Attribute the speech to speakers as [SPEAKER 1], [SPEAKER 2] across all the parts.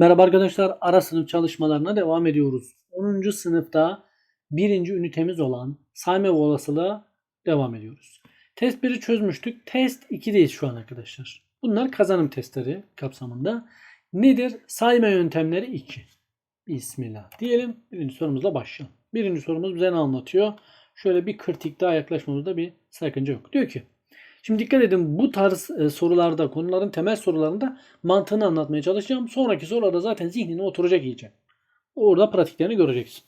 [SPEAKER 1] Merhaba arkadaşlar, ara sınıf çalışmalarına devam ediyoruz. 10. sınıfta birinci ünitemiz olan sayma ve olasılığa devam ediyoruz. Test 1'i çözmüştük. Test 2'deyiz şu an arkadaşlar. Bunlar kazanım testleri kapsamında. Nedir? Sayma yöntemleri 2. Bismillah diyelim. Birinci sorumuzla başlayalım. Birinci sorumuz bize ne anlatıyor? Şöyle bir kritik daha yaklaşmamızda bir sakınca yok. Diyor ki Şimdi dikkat edin bu tarz e, sorularda, konuların temel sorularında mantığını anlatmaya çalışacağım. Sonraki sorularda zaten zihnine oturacak iyice. Orada pratiklerini göreceksin.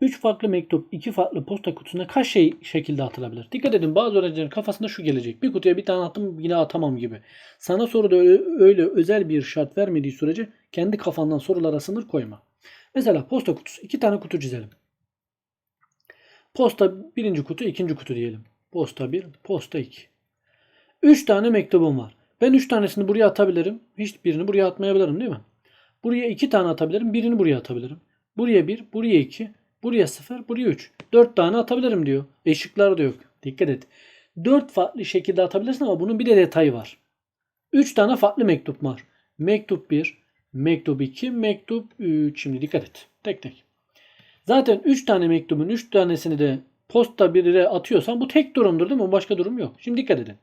[SPEAKER 1] 3 farklı mektup, 2 farklı posta kutusuna kaç şey şekilde atılabilir? Dikkat edin bazı öğrencilerin kafasında şu gelecek. Bir kutuya bir tane attım yine atamam gibi. Sana soruda öyle, öyle özel bir şart vermediği sürece kendi kafandan sorulara sınır koyma. Mesela posta kutusu. 2 tane kutu çizelim. Posta birinci kutu, ikinci kutu diyelim. Posta 1, posta 2. 3 tane mektubum var. Ben 3 tanesini buraya atabilirim. Hiçbirini buraya atmayabilirim değil mi? Buraya 2 tane atabilirim. Birini buraya atabilirim. Buraya 1, buraya 2, buraya 0, buraya 3. 4 tane atabilirim diyor. Eşikler de yok. Dikkat et. 4 farklı şekilde atabilirsin ama bunun bir de detayı var. 3 tane farklı mektup var. Mektup 1, mektup 2, mektup 3. Şimdi dikkat et. Tek tek. Zaten 3 tane mektubun 3 tanesini de posta birine atıyorsam bu tek durumdur değil mi? Başka durum yok. Şimdi dikkat edin.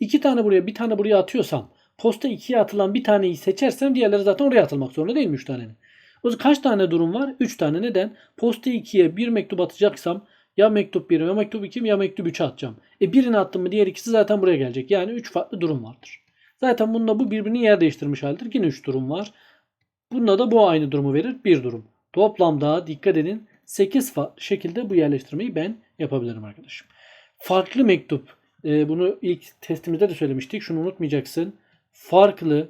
[SPEAKER 1] 2 tane buraya bir tane buraya atıyorsam posta 2'ye atılan bir taneyi seçersem diğerleri zaten oraya atılmak zorunda değil mi 3 tanenin? O zaman kaç tane durum var? 3 tane. Neden? Posta 2'ye bir mektup atacaksam ya mektup 1 ya mektup 2 ya mektup 3 atacağım. E birini attım mı diğer ikisi zaten buraya gelecek. Yani 3 farklı durum vardır. Zaten bunda bu birbirini yer değiştirmiş haldir. Yine 3 durum var. Bunda da bu aynı durumu verir. 1 durum. Toplamda dikkat edin 8 farklı şekilde bu yerleştirmeyi ben yapabilirim arkadaşım. Farklı mektup. E, bunu ilk testimizde de söylemiştik. Şunu unutmayacaksın. Farklı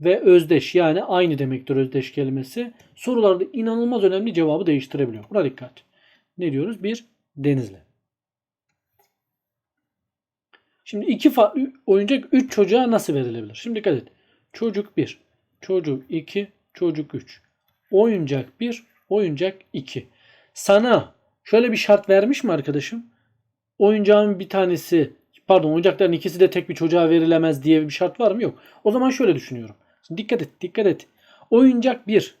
[SPEAKER 1] ve özdeş yani aynı demektir özdeş kelimesi. Sorularda inanılmaz önemli cevabı değiştirebiliyor. Buna dikkat. Ne diyoruz? Bir denizli. Şimdi iki oyuncak 3 çocuğa nasıl verilebilir? Şimdi dikkat et. Çocuk 1, çocuk 2, çocuk 3. Oyuncak 1, oyuncak 2. Sana şöyle bir şart vermiş mi arkadaşım? Oyuncağın bir tanesi pardon oyuncakların ikisi de tek bir çocuğa verilemez diye bir şart var mı? Yok. O zaman şöyle düşünüyorum. Şimdi dikkat et, dikkat et. Oyuncak 1.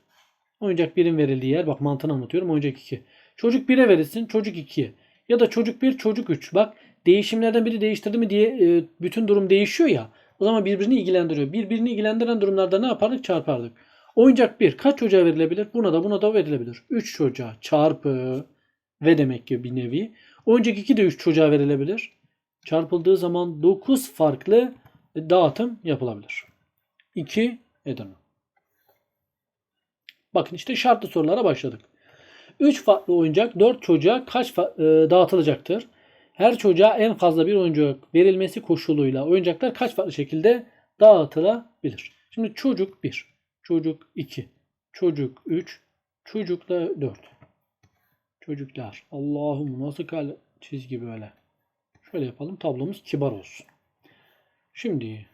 [SPEAKER 1] Oyuncak 1'in verildiği yer. Bak mantığını anlatıyorum. Oyuncak 2. Çocuk 1'e verilsin. Çocuk 2'ye. Ya da çocuk 1, çocuk 3. Bak değişimlerden biri değiştirdi mi diye e, bütün durum değişiyor ya. O zaman birbirini ilgilendiriyor. Birbirini ilgilendiren durumlarda ne yapardık? Çarpardık. Oyuncak 1 kaç çocuğa verilebilir? Buna da buna da verilebilir. 3 çocuğa çarpı ve demek ki bir nevi. Oyuncak 2 de 3 çocuğa verilebilir. Çarpıldığı zaman 9 farklı dağıtım yapılabilir. 2 Edirne. Bakın işte şartlı sorulara başladık. 3 farklı oyuncak 4 çocuğa kaç e, dağıtılacaktır? Her çocuğa en fazla bir oyuncak verilmesi koşuluyla oyuncaklar kaç farklı şekilde dağıtılabilir? Şimdi çocuk 1, çocuk 2, çocuk 3, çocuk da 4. Çocuklar. Allah'ım nasıl kal çizgi böyle. Şöyle yapalım tablomuz kibar olsun. Şimdi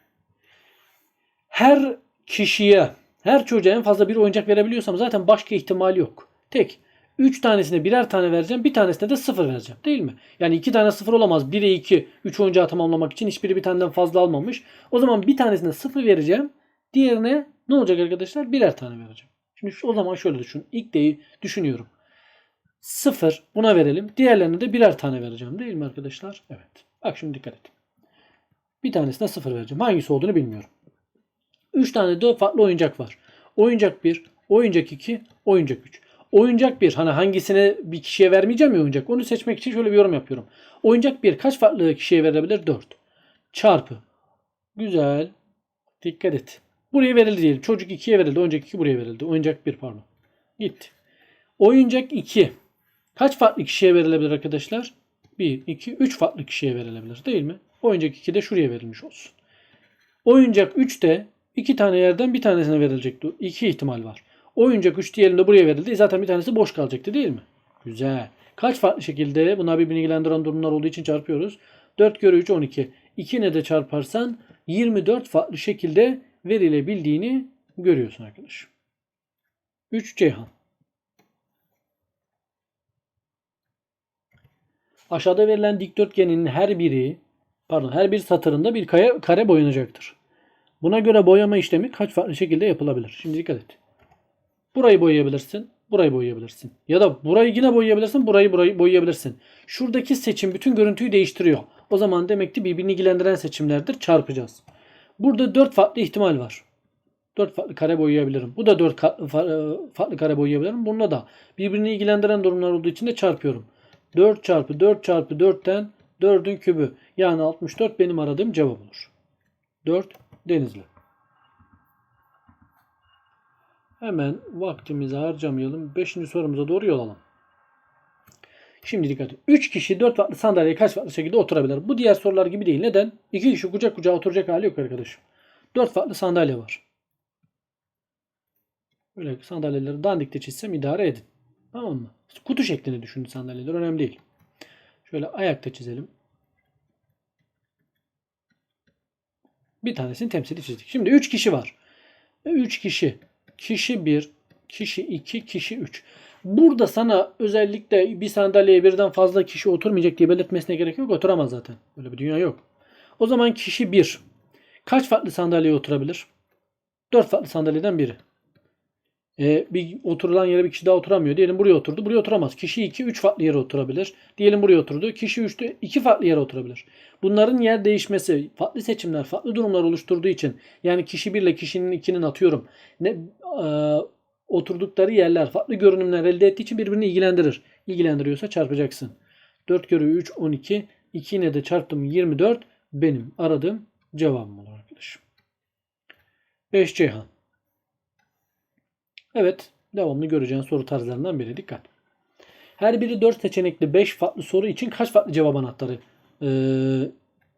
[SPEAKER 1] her kişiye, her çocuğa en fazla bir oyuncak verebiliyorsam zaten başka ihtimal yok. Tek. 3 tanesine birer tane vereceğim. Bir tanesine de 0 vereceğim. Değil mi? Yani 2 tane 0 olamaz. 1'e 2, 3 oyuncağı tamamlamak için hiçbiri bir taneden fazla almamış. O zaman bir tanesine 0 vereceğim. Diğerine ne olacak arkadaşlar? Birer tane vereceğim. Şimdi o zaman şöyle düşün. İlk deyi düşünüyorum. 0 buna verelim. Diğerlerine de birer tane vereceğim. Değil mi arkadaşlar? Evet. Bak şimdi dikkat et. Bir tanesine 0 vereceğim. Hangisi olduğunu bilmiyorum. 3 tane 4 farklı oyuncak var. Oyuncak 1, oyuncak 2, oyuncak 3. Oyuncak 1 hani hangisine bir kişiye vermeyeceğim ya oyuncak. Onu seçmek için şöyle bir yorum yapıyorum. Oyuncak 1 kaç farklı kişiye verilebilir? 4. Çarpı. Güzel. Dikkat et. Buraya verildi diyelim. Çocuk 2'ye verildi. Oyuncak 2 buraya verildi. Oyuncak 1 pardon. Gitti. Oyuncak 2 kaç farklı kişiye verilebilir arkadaşlar? 1, 2, 3 farklı kişiye verilebilir değil mi? Oyuncak 2 de şuraya verilmiş olsun. Oyuncak 3 de iki tane yerden bir tanesine verilecekti. İki ihtimal var. Oyuncak 3 diğerinde buraya verildi. Zaten bir tanesi boş kalacaktı değil mi? Güzel. Kaç farklı şekilde bunlar birbirini ilgilendiren durumlar olduğu için çarpıyoruz. 4 kere 3 12. 2 ne de çarparsan 24 farklı şekilde verilebildiğini görüyorsun arkadaş. 3 Ceyhan. Aşağıda verilen dikdörtgenin her biri pardon her bir satırında bir kare, kare boyanacaktır. Buna göre boyama işlemi kaç farklı şekilde yapılabilir? Şimdi dikkat et. Burayı boyayabilirsin. Burayı boyayabilirsin. Ya da burayı yine boyayabilirsin. Burayı burayı boyayabilirsin. Şuradaki seçim bütün görüntüyü değiştiriyor. O zaman demek ki birbirini ilgilendiren seçimlerdir. Çarpacağız. Burada 4 farklı ihtimal var. 4 farklı kare boyayabilirim. Bu da 4 farklı kare boyayabilirim. Bununla da birbirini ilgilendiren durumlar olduğu için de çarpıyorum. 4 çarpı 4 çarpı 4'ten 4'ün kübü. Yani 64 benim aradığım cevap olur. 4 Denizli. Hemen vaktimizi harcamayalım. 5. sorumuza doğru yol alalım. Şimdi dikkat et. 3 kişi 4 farklı sandalyeye kaç farklı şekilde oturabilir? Bu diğer sorular gibi değil. Neden? 2 kişi kucak kucağa oturacak hali yok arkadaşım. 4 farklı sandalye var. Böyle sandalyeleri dandikte çizsem idare edin. Tamam mı? Kutu şeklinde düşünün sandalyeler. Önemli değil. Şöyle ayakta çizelim. Bir tanesini temsili çizdik. Şimdi 3 kişi var. 3 kişi. Kişi 1, kişi 2, kişi 3. Burada sana özellikle bir sandalyeye birden fazla kişi oturmayacak diye belirtmesine gerek yok. Oturamaz zaten. Öyle bir dünya yok. O zaman kişi 1. Kaç farklı sandalyeye oturabilir? 4 farklı sandalyeden biri. Ee, bir oturulan yere bir kişi daha oturamıyor. Diyelim buraya oturdu. Buraya oturamaz. Kişi 2 3 farklı yere oturabilir. Diyelim buraya oturdu. Kişi 3 de 2 farklı yere oturabilir. Bunların yer değişmesi, farklı seçimler, farklı durumlar oluşturduğu için yani kişi 1 ile kişinin 2'nin atıyorum. Ne e, oturdukları yerler farklı görünümler elde ettiği için birbirini ilgilendirir. İlgilendiriyorsa çarpacaksın. 4 kere 3 12. 2 ile de çarptım 24. Benim aradığım cevabım olur arkadaşım. 5 Ceyhan. Evet. Devamlı göreceğin soru tarzlarından biri. Dikkat. Her biri 4 seçenekli 5 farklı soru için kaç farklı cevap anahtarı e,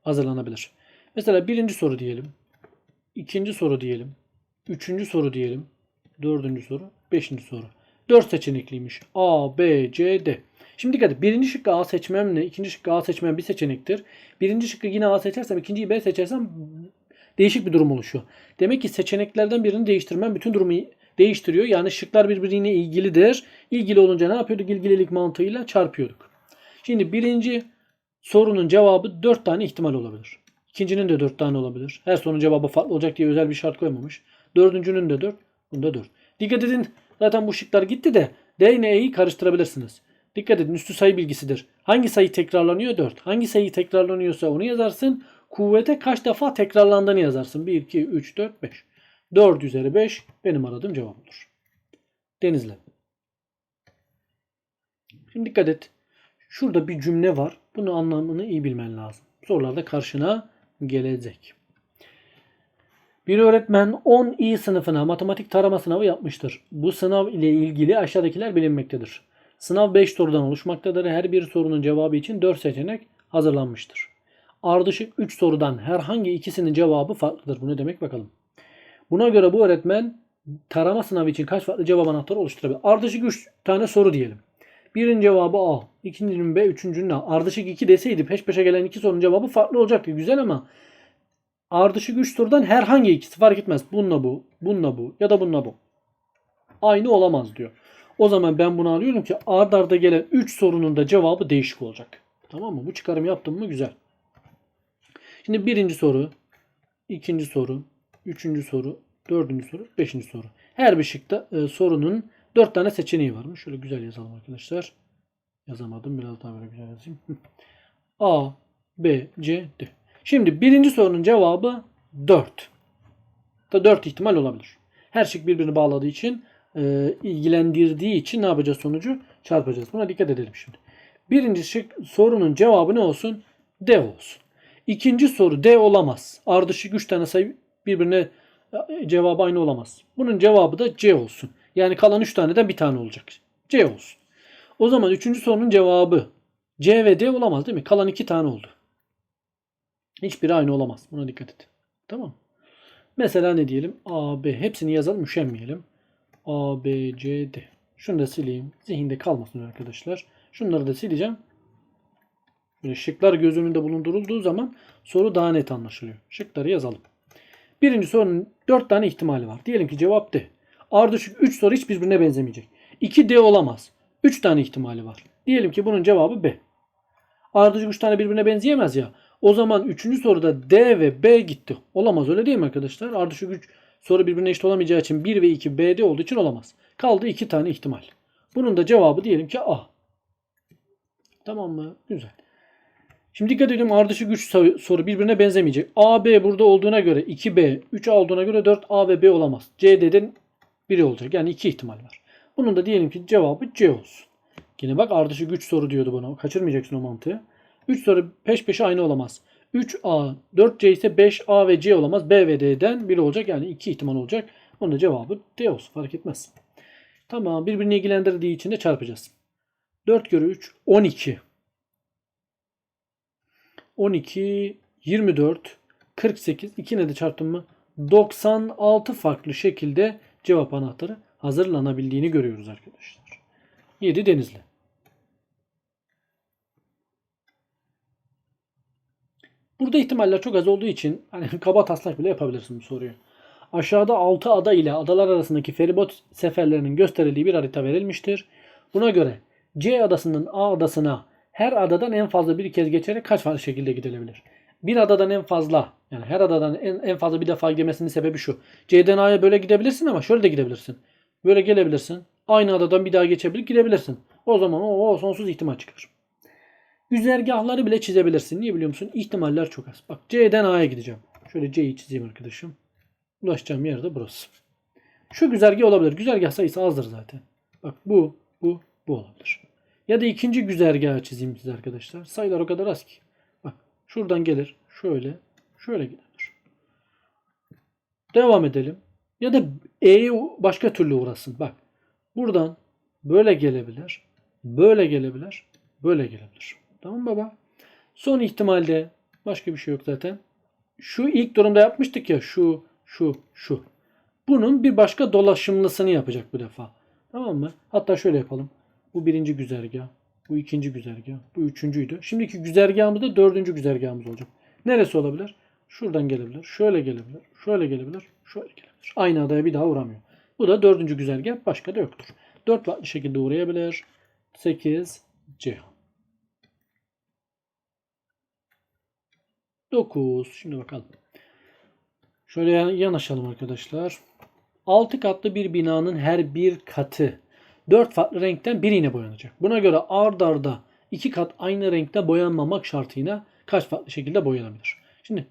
[SPEAKER 1] hazırlanabilir? Mesela birinci soru diyelim. ikinci soru diyelim. Üçüncü soru diyelim. Dördüncü soru. Beşinci soru. Dört seçenekliymiş. A, B, C, D. Şimdi dikkat. Birinci şıkkı A seçmemle ikinci şıkkı A seçmem bir seçenektir. Birinci şıkkı yine A seçersem ikinciyi B seçersem değişik bir durum oluşuyor. Demek ki seçeneklerden birini değiştirmem bütün durumu değiştiriyor. Yani şıklar birbirine ilgilidir. İlgili olunca ne yapıyorduk? İlgililik mantığıyla çarpıyorduk. Şimdi birinci sorunun cevabı 4 tane ihtimal olabilir. İkincinin de 4 tane olabilir. Her sorunun cevabı farklı olacak diye özel bir şart koymamış. Dördüncünün de 4. Bunda 4. Dikkat edin. Zaten bu şıklar gitti de D ile E'yi karıştırabilirsiniz. Dikkat edin üstü sayı bilgisidir. Hangi sayı tekrarlanıyor? 4. Hangi sayı tekrarlanıyorsa onu yazarsın. Kuvvete kaç defa tekrarlandığını yazarsın. 1, 2, 3, 4, 5. 4 üzeri 5 benim aradığım cevap olur. Denizli. Şimdi dikkat et. Şurada bir cümle var. Bunun anlamını iyi bilmen lazım. Sorularda karşına gelecek. Bir öğretmen 10 iyi sınıfına matematik tarama sınavı yapmıştır. Bu sınav ile ilgili aşağıdakiler bilinmektedir. Sınav 5 sorudan oluşmaktadır. Her bir sorunun cevabı için 4 seçenek hazırlanmıştır. Ardışık 3 sorudan herhangi ikisinin cevabı farklıdır. Bu ne demek bakalım. Buna göre bu öğretmen tarama sınavı için kaç farklı cevap anahtarı oluşturabilir? Ardışık 3 tane soru diyelim. Birinin cevabı A, ikincinin B, üçüncünün A. Ardışık 2 deseydi peş peşe gelen iki sorunun cevabı farklı olacaktı. Güzel ama ardışık 3 sorudan herhangi ikisi fark etmez. Bununla bu, bununla bu ya da bununla bu. Aynı olamaz diyor. O zaman ben bunu alıyorum ki ard arda gelen 3 sorunun da cevabı değişik olacak. Tamam mı? Bu çıkarım yaptım mı güzel. Şimdi birinci soru, ikinci soru, üçüncü soru, dördüncü soru, beşinci soru. Her bir şıkta e, sorunun dört tane seçeneği varmış. Şöyle güzel yazalım arkadaşlar. Yazamadım. Biraz daha böyle güzel yazayım. A, B, C, D. Şimdi birinci sorunun cevabı 4. Da 4 ihtimal olabilir. Her şık birbirini bağladığı için e, ilgilendirdiği için ne yapacağız sonucu? Çarpacağız. Buna dikkat edelim şimdi. Birinci şık sorunun cevabı ne olsun? D olsun. İkinci soru D olamaz. Ardışık 3 tane sayı birbirine e, cevabı aynı olamaz. Bunun cevabı da C olsun. Yani kalan 3 taneden bir tane olacak. C olsun. O zaman üçüncü sorunun cevabı C ve D olamaz değil mi? Kalan 2 tane oldu. Hiçbiri aynı olamaz. Buna dikkat et. Tamam. Mesela ne diyelim? A, B. Hepsini yazalım. Üşenmeyelim. A, B, C, D. Şunu da sileyim. Zihinde kalmasın arkadaşlar. Şunları da sileceğim. Böyle şıklar göz önünde bulundurulduğu zaman soru daha net anlaşılıyor. Şıkları yazalım. Birinci sorunun 4 tane ihtimali var. Diyelim ki cevap D. Ardışık 3 soru hiç birbirine benzemeyecek. 2 D olamaz. 3 tane ihtimali var. Diyelim ki bunun cevabı B. Ardışık 3 tane birbirine benzeyemez ya. O zaman 3. soruda D ve B gitti. Olamaz öyle değil mi arkadaşlar? Ardışık güç soru birbirine eşit olamayacağı için 1 ve 2 B'de olduğu için olamaz. Kaldı 2 tane ihtimal. Bunun da cevabı diyelim ki A. Tamam mı? Güzel. Şimdi dikkat edelim ardışık güç soru soru birbirine benzemeyecek. A, B burada olduğuna göre 2B, 3A olduğuna göre 4A ve B olamaz. C'den biri olacak. Yani iki ihtimal var. Bunun da diyelim ki cevabı C olsun. Yine bak ardışık güç soru diyordu bana. Kaçırmayacaksın o mantığı. 3 soru peş peşe aynı olamaz. 3A, 4C ise 5A ve C olamaz. B ve D'den biri olacak. Yani iki ihtimal olacak. Onun da cevabı D olsun. Fark etmez. Tamam. Birbirini ilgilendirdiği için de çarpacağız. 4 kere 3 12. 12 24 48 2 ne de çarptım mı? 96 farklı şekilde cevap anahtarı hazırlanabildiğini görüyoruz arkadaşlar. 7 Denizli. Burada ihtimaller çok az olduğu için hani kaba taslak bile yapabilirsin bu soruyu. Aşağıda 6 ada ile adalar arasındaki feribot seferlerinin gösterildiği bir harita verilmiştir. Buna göre C adasının A adasına her adadan en fazla bir kez geçerek kaç farklı şekilde gidilebilir? Bir adadan en fazla yani her adadan en, en fazla bir defa gitmesinin sebebi şu. C'den A'ya böyle gidebilirsin ama şöyle de gidebilirsin. Böyle gelebilirsin. Aynı adadan bir daha geçebilir gidebilirsin. O zaman o, o sonsuz ihtimal çıkar. Güzergahları bile çizebilirsin. Niye biliyor musun? İhtimaller çok az. Bak C'den A'ya gideceğim. Şöyle C'yi çizeyim arkadaşım. Ulaşacağım yer de burası. Şu güzergah olabilir. Güzergah sayısı azdır zaten. Bak bu, bu, bu olabilir. Ya da ikinci güzergahı çizeyim size arkadaşlar. Sayılar o kadar az ki. Bak şuradan gelir. Şöyle. Şöyle gidebilir. Devam edelim. Ya da E'ye başka türlü uğrasın. Bak. Buradan böyle gelebilir. Böyle gelebilir. Böyle gelebilir. Tamam baba? Son ihtimalde başka bir şey yok zaten. Şu ilk durumda yapmıştık ya. Şu, şu, şu. Bunun bir başka dolaşımlısını yapacak bu defa. Tamam mı? Hatta şöyle yapalım. Bu birinci güzergah. Bu ikinci güzergah. Bu üçüncüydü. Şimdiki güzergahımız da dördüncü güzergahımız olacak. Neresi olabilir? Şuradan gelebilir. Şöyle gelebilir. Şöyle gelebilir. Şöyle gelebilir. Aynı adaya bir daha uğramıyor. Bu da dördüncü güzergah. Başka da yoktur. Dört farklı şekilde uğrayabilir. 8 C. 9. Şimdi bakalım. Şöyle yanaşalım arkadaşlar. 6 katlı bir binanın her bir katı 4 farklı renkten biriyle boyanacak. Buna göre ard arda 2 kat aynı renkte boyanmamak şartıyla kaç farklı şekilde boyanabilir? Şimdi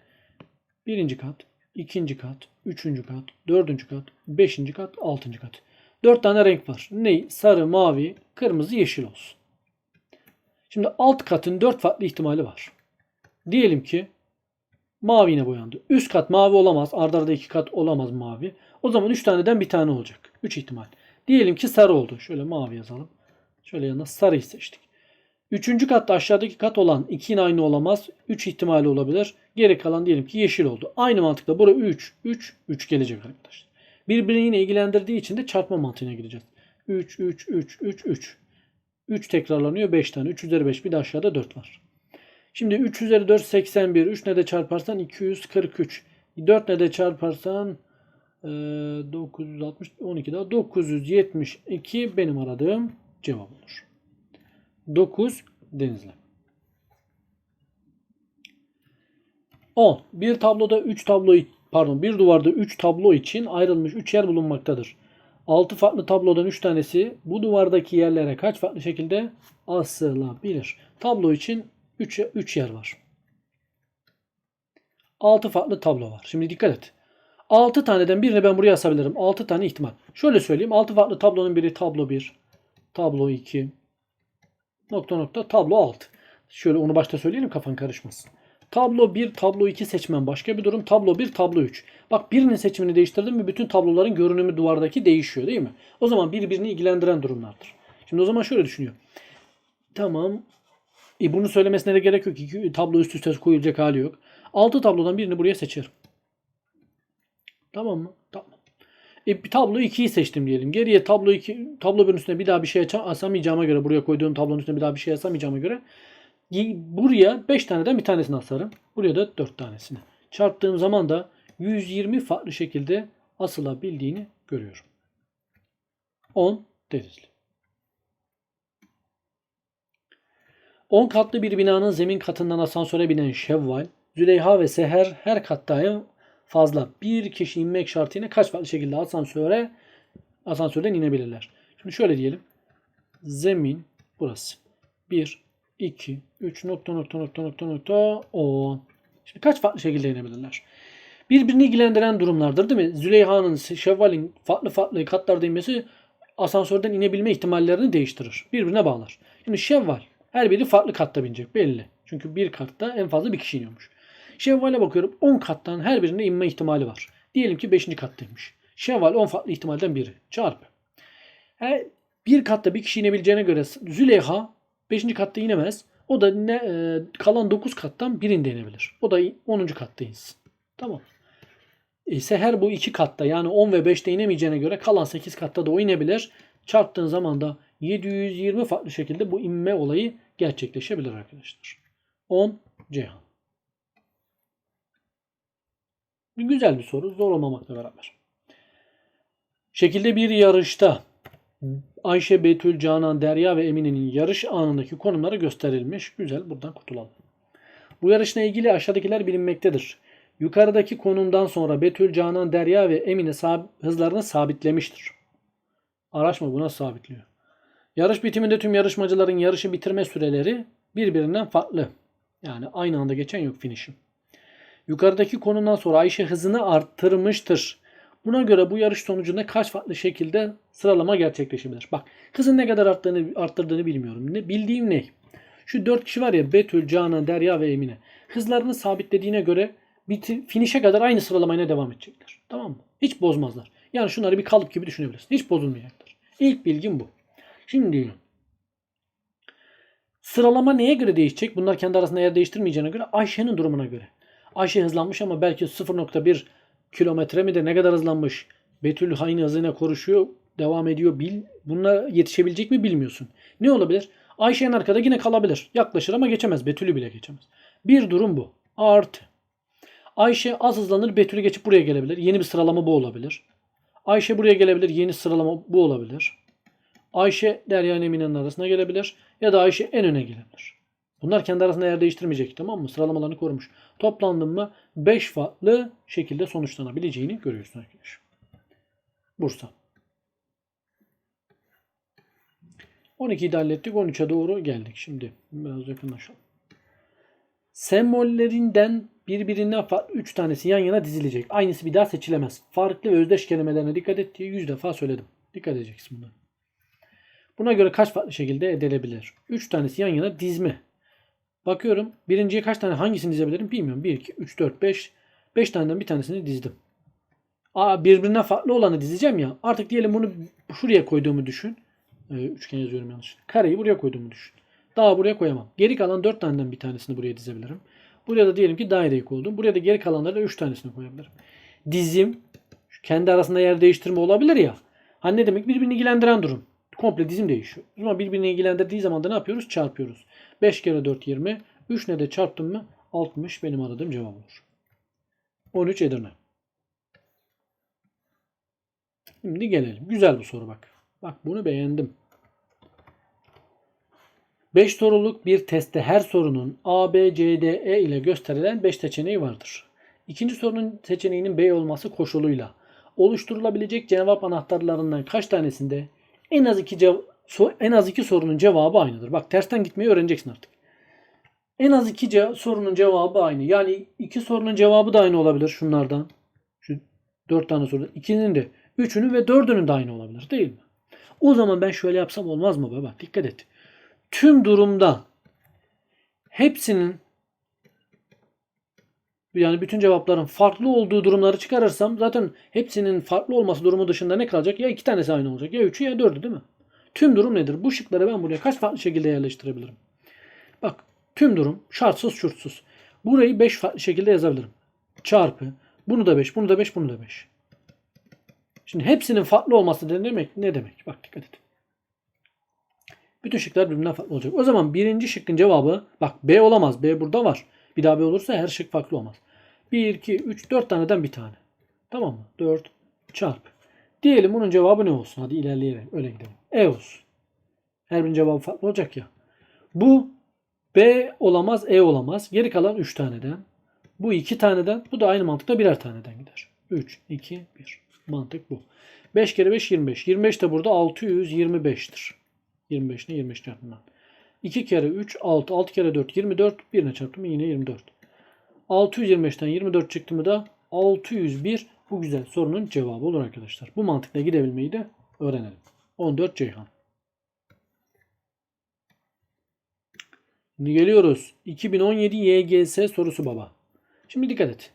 [SPEAKER 1] birinci kat, ikinci kat, üçüncü kat, dördüncü kat, beşinci kat, altıncı kat. Dört tane renk var. Ne? Sarı, mavi, kırmızı, yeşil olsun. Şimdi alt katın dört farklı ihtimali var. Diyelim ki mavi boyandı. Üst kat mavi olamaz. Arda arda iki kat olamaz mavi. O zaman üç taneden bir tane olacak. Üç ihtimal. Diyelim ki sarı oldu. Şöyle mavi yazalım. Şöyle yanına sarıyı seçtik. Üçüncü katta aşağıdaki kat olan iki yine aynı olamaz. Üç ihtimali olabilir. Geri kalan diyelim ki yeşil oldu. Aynı mantıkla buraya 3, 3, 3 gelecek arkadaşlar. Birbirini yine ilgilendirdiği için de çarpma mantığına gideceğiz. 3, 3, 3, 3, 3. 3 tekrarlanıyor 5 tane. 3 üzeri 5 bir de aşağıda 4 var. Şimdi 3 üzeri 4 81. 3 ne de çarparsan 243. 4 ne de çarparsan e, 960 12 daha 972 benim aradığım cevap olur. 9 Denizli. 10. Bir tabloda 3 tablo pardon bir duvarda 3 tablo için ayrılmış 3 yer bulunmaktadır. 6 farklı tablodan 3 tanesi bu duvardaki yerlere kaç farklı şekilde asılabilir? Tablo için 3 3 yer var. 6 farklı tablo var. Şimdi dikkat et. 6 taneden birini ben buraya asabilirim. 6 tane ihtimal. Şöyle söyleyeyim. 6 farklı tablonun biri tablo 1, tablo 2, nokta nokta tablo 6. Şöyle onu başta söyleyelim kafan karışmasın. Tablo 1, tablo 2 seçmen başka bir durum. Tablo 1, tablo 3. Bak birinin seçimini değiştirdim mi bütün tabloların görünümü duvardaki değişiyor değil mi? O zaman birbirini ilgilendiren durumlardır. Şimdi o zaman şöyle düşünüyor. Tamam. E bunu söylemesine de gerek yok. İki tablo üst üste koyulacak hali yok. 6 tablodan birini buraya seçerim. Tamam mı? Tamam. E, tablo 2'yi seçtim diyelim. Geriye tablo 2 tablo 1'in üstüne bir daha bir şey asamayacağıma göre buraya koyduğum tablonun üstüne bir daha bir şey asamayacağıma göre buraya 5 taneden bir tanesini asarım. Buraya da 4 tanesini. Çarptığım zaman da 120 farklı şekilde asılabildiğini görüyorum. 10 Denizli. 10 katlı bir binanın zemin katından asansöre binen Şevval, Züleyha ve Seher her katta en fazla bir kişi inmek şartıyla kaç farklı şekilde asansöre asansörden inebilirler. Şimdi şöyle diyelim. Zemin burası. 1, 2, 3 nokta nokta nokta nokta nokta 10. Şimdi kaç farklı şekilde inebilirler? Birbirini ilgilendiren durumlardır değil mi? Züleyha'nın, Şevval'in farklı farklı katlarda inmesi asansörden inebilme ihtimallerini değiştirir. Birbirine bağlar. Şimdi Şevval her biri farklı katta binecek belli. Çünkü bir katta en fazla bir kişi iniyormuş. Şevval'e bakıyorum 10 kattan her birine inme ihtimali var. Diyelim ki 5. kattaymış. Şevval 10 farklı ihtimalden biri. Çarpı. Her bir katta bir kişi inebileceğine göre Züleyha 5. katta inemez. O da ne, e, kalan 9 kattan birinde inebilir. O da 10. katta insin. Tamam. E, Seher bu iki katta yani 10 ve 5'te inemeyeceğine göre kalan 8 katta da o inebilir. Çarptığın zaman da 720 farklı şekilde bu inme olayı gerçekleşebilir arkadaşlar. 10 Ceyhan. Güzel bir soru. Zor olmamakla beraber. Şekilde bir yarışta Ayşe, Betül, Canan, Derya ve Emine'nin yarış anındaki konumları gösterilmiş. Güzel. Buradan kurtulalım. Bu yarışla ilgili aşağıdakiler bilinmektedir. Yukarıdaki konumdan sonra Betül, Canan, Derya ve Emine sab- hızlarını sabitlemiştir. Araç mı buna sabitliyor? Yarış bitiminde tüm yarışmacıların yarışı bitirme süreleri birbirinden farklı. Yani aynı anda geçen yok finishim. Yukarıdaki konumdan sonra Ayşe hızını arttırmıştır. Buna göre bu yarış sonucunda kaç farklı şekilde sıralama gerçekleşebilir? Bak hızın ne kadar arttığını, arttırdığını bilmiyorum. Ne, bildiğim ne? Şu dört kişi var ya Betül, Canan, Derya ve Emine. Hızlarını sabitlediğine göre bitir, finish'e kadar aynı sıralamayla devam edecekler. Tamam mı? Hiç bozmazlar. Yani şunları bir kalıp gibi düşünebilirsin. Hiç bozulmayacaklar. İlk bilgim bu. Şimdi sıralama neye göre değişecek? Bunlar kendi arasında yer değiştirmeyeceğine göre Ayşe'nin durumuna göre. Ayşe hızlanmış ama belki 0.1 kilometre mi de ne kadar hızlanmış. Betül aynı hızına konuşuyor, devam ediyor. Bil, bununla yetişebilecek mi bilmiyorsun. Ne olabilir? Ayşe en arkada yine kalabilir. Yaklaşır ama geçemez. Betül'ü bile geçemez. Bir durum bu. Artı. Ayşe az hızlanır. Betül'ü geçip buraya gelebilir. Yeni bir sıralama bu olabilir. Ayşe buraya gelebilir. Yeni sıralama bu olabilir. Ayşe Derya ile Emine'nin arasına gelebilir. Ya da Ayşe en öne gelebilir. Bunlar kendi arasında yer değiştirmeyecek tamam mı? Sıralamalarını korumuş. Toplandım mı 5 farklı şekilde sonuçlanabileceğini görüyorsun arkadaşlar. Bursa. 12'yi de hallettik. 13'e doğru geldik. Şimdi biraz yakınlaşalım. Sembollerinden birbirinden farklı 3 tanesi yan yana dizilecek. Aynısı bir daha seçilemez. Farklı ve özdeş kelimelerine dikkat et diye 100 defa söyledim. Dikkat edeceksin buna. Buna göre kaç farklı şekilde edilebilir? 3 tanesi yan yana dizme. Bakıyorum birinciye kaç tane hangisini dizebilirim bilmiyorum. 1, 2, 3, 4, 5. 5 taneden bir tanesini dizdim. Aa, birbirinden farklı olanı dizeceğim ya. Artık diyelim bunu şuraya koyduğumu düşün. Ee, üçgen yazıyorum yanlış. Kareyi buraya koyduğumu düşün. Daha buraya koyamam. Geri kalan 4 taneden bir tanesini buraya dizebilirim. Buraya da diyelim ki daireyi koydum. Buraya da geri kalanları da 3 tanesini koyabilirim. Dizim kendi arasında yer değiştirme olabilir ya. Hani ne demek? Birbirini ilgilendiren durum. Komple dizim değişiyor. O zaman birbirini ilgilendirdiği zaman da ne yapıyoruz? Çarpıyoruz. 5 kere 4 20. 3 ne de çarptım mı? 60 benim aradığım cevap olur. 13 Edirne. Şimdi gelelim. Güzel bir soru bak. Bak bunu beğendim. 5 soruluk bir testte her sorunun A, B, C, D, E ile gösterilen 5 seçeneği vardır. İkinci sorunun seçeneğinin B olması koşuluyla oluşturulabilecek cevap anahtarlarından kaç tanesinde en az iki cev- en az iki sorunun cevabı aynıdır. Bak tersten gitmeyi öğreneceksin artık. En az iki ce- sorunun cevabı aynı. Yani iki sorunun cevabı da aynı olabilir şunlardan. Şu dört tane soru. İkinin de üçünün ve dördünün de aynı olabilir değil mi? O zaman ben şöyle yapsam olmaz mı? Bak dikkat et. Tüm durumda hepsinin yani bütün cevapların farklı olduğu durumları çıkarırsam zaten hepsinin farklı olması durumu dışında ne kalacak? Ya iki tanesi aynı olacak ya üçü ya dördü değil mi? Tüm durum nedir? Bu şıkları ben buraya kaç farklı şekilde yerleştirebilirim? Bak tüm durum şartsız şurtsuz. Burayı 5 farklı şekilde yazabilirim. Çarpı. Bunu da 5, bunu da 5, bunu da 5. Şimdi hepsinin farklı olması ne demek? Ne demek? Bak dikkat et. Bütün şıklar birbirinden farklı olacak. O zaman birinci şıkkın cevabı bak B olamaz. B burada var. Bir daha B olursa her şık farklı olmaz. 1, 2, 3, 4 taneden bir tane. Tamam mı? 4 çarp. Diyelim bunun cevabı ne olsun? Hadi ilerleyelim. Öyle gidelim. E olsun. Her birinin cevabı farklı olacak ya. Bu B olamaz, E olamaz. Geri kalan 3 taneden. Bu 2 taneden. Bu da aynı mantıkla birer taneden gider. 3, 2, 1. Mantık bu. 5 kere 5 25. 25 de burada 625'tir. 25 ne 25 çarptım ben. 2 kere 3 6. 6 kere 4 24. Birine çarptım yine 24. 625'ten 24 çıktı mı da 601 bu güzel sorunun cevabı olur arkadaşlar. Bu mantıkla gidebilmeyi de öğrenelim. 14 Ceyhan. Şimdi geliyoruz. 2017 YGS sorusu baba. Şimdi dikkat et.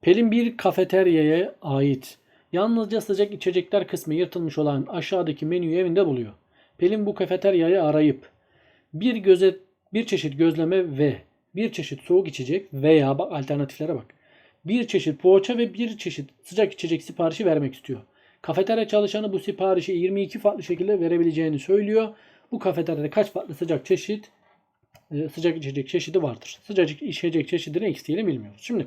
[SPEAKER 1] Pelin bir kafeteryaya ait yalnızca sıcak içecekler kısmı yırtılmış olan aşağıdaki menüyü evinde buluyor. Pelin bu kafeteryayı arayıp bir göze bir çeşit gözleme ve bir çeşit soğuk içecek veya bak alternatiflere bak. Bir çeşit poğaça ve bir çeşit sıcak içecek siparişi vermek istiyor. Kafeterya çalışanı bu siparişi 22 farklı şekilde verebileceğini söylüyor. Bu kafeteryada kaç farklı sıcak çeşit e, sıcak içecek çeşidi vardır. Sıcacık içecek çeşidini diyelim bilmiyoruz. Şimdi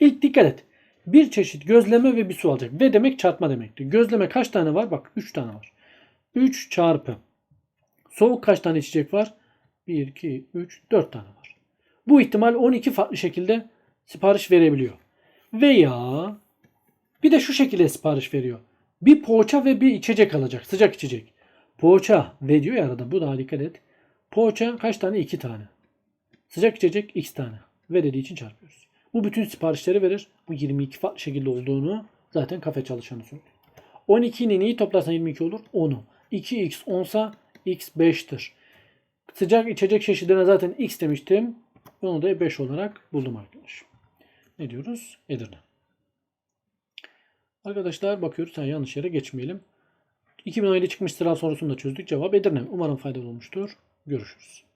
[SPEAKER 1] ilk dikkat et. Bir çeşit gözleme ve bir su alacak. Ve demek çarpma demekti. Gözleme kaç tane var? Bak 3 tane var. 3 çarpı. Soğuk kaç tane içecek var? 1, 2, 3, 4 tane var. Bu ihtimal 12 farklı şekilde sipariş verebiliyor. Veya bir de şu şekilde sipariş veriyor. Bir poğaça ve bir içecek alacak. Sıcak içecek. Poğaça ve diyor ya arada. Bu daha dikkat et. Poğaça kaç tane? 2 tane. Sıcak içecek x tane. Ve dediği için çarpıyoruz. Bu bütün siparişleri verir. Bu 22 farklı şekilde olduğunu zaten kafe çalışanı söylüyor. 12'nin neyi toplarsan 22 olur? 10'u. 2x 10'sa x 5'tir. Sıcak içecek çeşidine zaten x demiştim. Onu da 5 olarak buldum arkadaş. Ne diyoruz? Edirne. Arkadaşlar bakıyoruz. Ha, yanlış yere geçmeyelim. 2017 çıkmış sıra sorusunu da çözdük. Cevap Edirne. Umarım faydalı olmuştur. Görüşürüz.